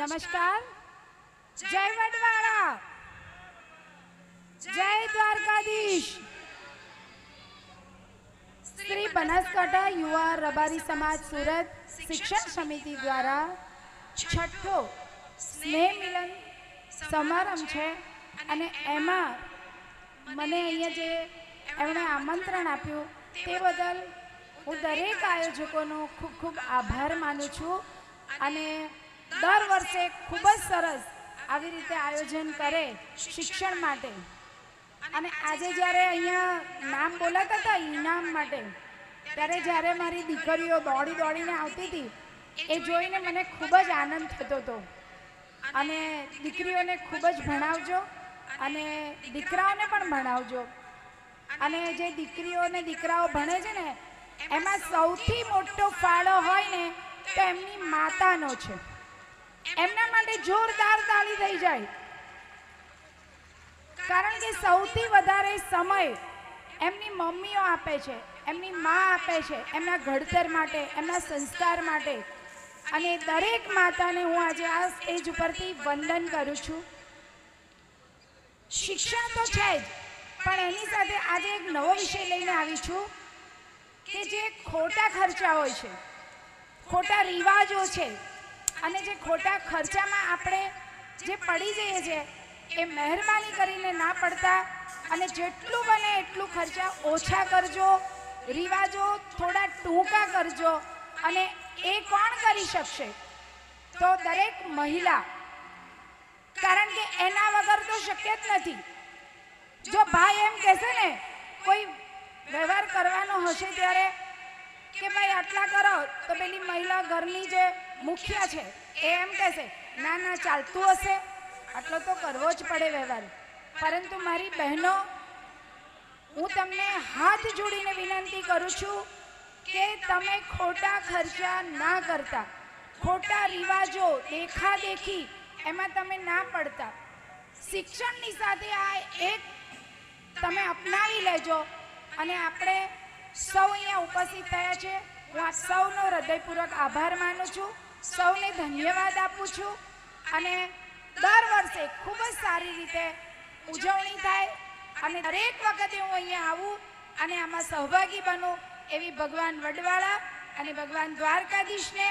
નમસ્કાર. જય વડવાળા. જય દ્વારકાધીશ. શ્રી બનાસકાંઠા યુવા રબારી સમાજ સુરત શિક્ષણ સમિતિ દ્વારા છઠ્ઠો સ્નેહ મિલન સમારંભ છે અને એમાં મને અહીંયા જે એમણે આમંત્રણ આપ્યું તે બદલ હું દરેક આયોજકોનો ખૂબ ખૂબ આભાર માનું છું અને દર વર્ષે ખૂબ જ સરસ આવી રીતે આયોજન કરે શિક્ષણ માટે. અને આજે જ્યારે અહીંયા નામ બોલાતા હતા ઇનામ માટે, ત્યારે જ્યારે મારી દીકરીઓ દોડી દોડીને આવતી હતી, એ જોઈને મને ખૂબ જ આનંદ થતો હતો. અને દીકરીઓને ખૂબ જ ભણાવજો અને દીકરાઓને પણ ભણાવજો. અને જે દીકરીઓ અને દીકરાઓ ભણે છે ને, એમાં સૌથી મોટો ફાળો હોય ને, તો એમની માતાનો છે. એમના માટે જોરદાર તાળી થઈ જાય. કારણ કે સૌથી વધારે સમય એમની મમ્મીઓ આપે છે, એમની મા આપે છે, એમના ઘડતર માટે, એમના સંસ્કાર માટે. અને દરેક માતાને હું આજે આ સ્ટેજ ઉપરથી વંદન કરું છું. શિક્ષણ તો છે જ, પણ એની સાથે આજે એક નવો વિષય લઈને આવી છું કે જે ખોટા ખર્ચા હોય છે, ખોટા રિવાજો છે અને જે ખોટા ખર્ચામાં આપણે જે પડી જઈએ છીએ, એ મહેરબાની કરીને ના પડતા અને જેટલું બને એટલું ખર્ચા ઓછા કરજો, રિવાજો થોડા ટૂંકા કરજો અને એ કોણ કરી શકશે? તો દરેક મહિલા, કારણ કે એના વગર તો શક્ય જ નથી. જો ભાઈ એમ કહેશે ને, કોઈ વ્યવહાર કરવાનો હશે ત્યારે કે ભાઈ આટલા કરો, તો પેલી મહિલા ઘરની જે મુખ્ય છે. એ એમ કહેશે ના ના, ચાલતું હશે. આટલો તો કરવો જ પડે વ્યવહાર. પરંતુ મારી બહેનો, હું તમને હાથ જોડીને વિનંતી કરું છું કે તમે ખોટા ખર્ચા ના કરતા. ખોટા રિવાજો દેખાદેખી એમાં તમે ના પડતા. શિક્ષણની સાથે આ એક તમે અપનાવી લેજો અને આપણે સૌ અહીંયા ઉપસ્થિત થયા છે. હું આ સૌનો હૃદયપૂર્વક આભાર માનું છું. સૌને ધન્યવાદ આપું છું અને દર વર્ષે ખૂબ જ સારી રીતે ઉજવણી થાય અને દરેક વખતે હું અહીંયા આવું અને આમાં સહભાગી બનું એવી ભગવાન વડવાળા અને ભગવાન દ્વારકાધીશને